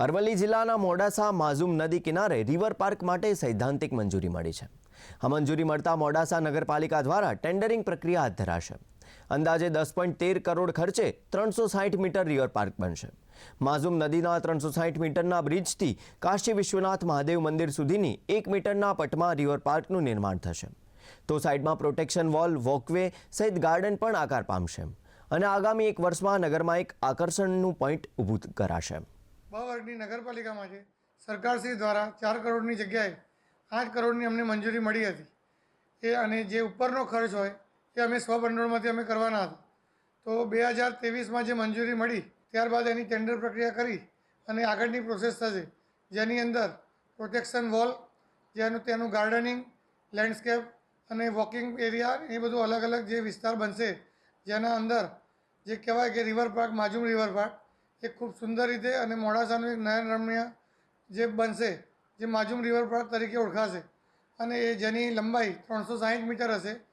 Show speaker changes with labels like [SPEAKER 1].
[SPEAKER 1] અરવલ્લી જિલ્લાના મોડાસા માઝુમ નદી કિનારે રિવર પાર્ક માટે સૈદ્ધાંતિક મંજૂરી મળી છે. આ મંજૂરી મળતા મોડાસા નગરપાલિકા દ્વારા ટેન્ડરિંગ પ્રક્રિયા હાથ ધરાશે. અંદાજે દસ પોઈન્ટ તેર કરોડ ખર્ચે ત્રણસો સાઠ મીટર રિવર પાર્ક બનશે. માઝુમ નદીના ત્રણસો સાઠ મીટરના બ્રિજથી કાશી વિશ્વનાથ મહાદેવ મંદિર સુધીની એક મીટરના પટમાં રિવર પાર્કનું નિર્માણ થશે. તો સાઈડમાં પ્રોટેક્શન વોલ, વોકવે સહિત ગાર્ડન પણ આકાર પામશે. અને આગામી એક વર્ષમાં નગરમાં એક આકર્ષણનું પોઈન્ટ ઊભું કરાશે.
[SPEAKER 2] વર્ગની નગરપાલિકામાં છે. સરકારશ્રી દ્વારા ચાર કરોડની જગ્યાએ આઠ કરોડની અમને મંજૂરી મળી હતી. એ અને જે ઉપરનો ખર્ચ હોય, એ અમે સ્વભંડોળમાંથી અમે કરવાના હતા. તો બે હજાર ત્રેવીસમાં જે મંજૂરી મળી, ત્યારબાદ એની ટેન્ડર પ્રક્રિયા કરી અને આગળની પ્રોસેસ થશે. જેની અંદર પ્રોટેક્શન વોલ જેનું તેનું ગાર્ડનિંગ લેન્ડસ્કેપ અને વોકિંગ એરિયા એ બધું અલગ અલગ જે વિસ્તાર બનશે, જેના અંદર જે કહેવાય કે river park Majum river park એ ખૂબ સુંદર રીતે અને મોડાસાનું એક નયન રમણીય જે બનશે, જે માજુમ રિવર પાર્ક તરીકે ઓળખાશે. અને એ જેની લંબાઈ ત્રણસો સાહીઠ મીટર હશે